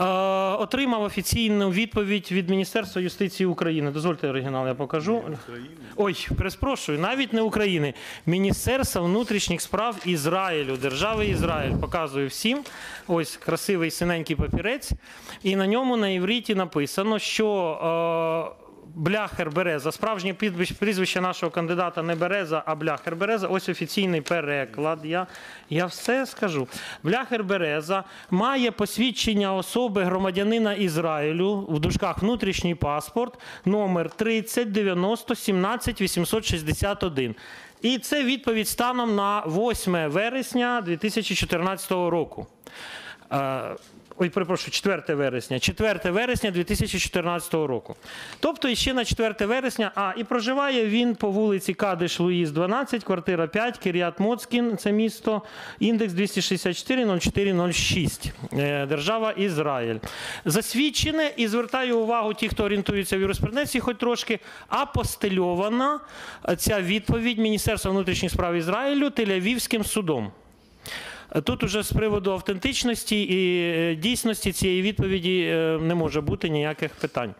Е, отримав офіційну відповідь від Міністерства юстиції України. Дозвольте оригінал, я покажу. Ой, перепрошую, навіть не України. Міністерства внутрішніх справ Ізраїлю, держави Ізраїль. Показую всім. Ось красивий синенький папірець. І на ньому на євріті написано, що. Е, Бляхер Береза. Справжнє прізвище нашого кандидата не Береза, а Бляхер Береза. Ось офіційний переклад. Я, я все скажу. Бляхер Береза має посвідчення особи громадянина Ізраїлю в дужках внутрішній паспорт номер 30 90 17 861. І це відповідь станом на 8 вересня 2014 року. Ой, перепрошую, 4 вересня. 4 вересня 2014 року. Тобто ще на 4 вересня, а і проживає він по вулиці Кадиш Луїс 12, квартира 5, Кір'ят Моцкін, це місто, індекс 264 0406, Е, держава Ізраїль. Засвідчене і звертаю увагу ті, хто орієнтується в юриспруденції, хоч трошки апостильована ця відповідь Міністерства внутрішніх справ Ізраїлю Тель-Авівським судом. Тут уже з приводу автентичності і е, дійсності цієї відповіді е, не може бути ніяких питань.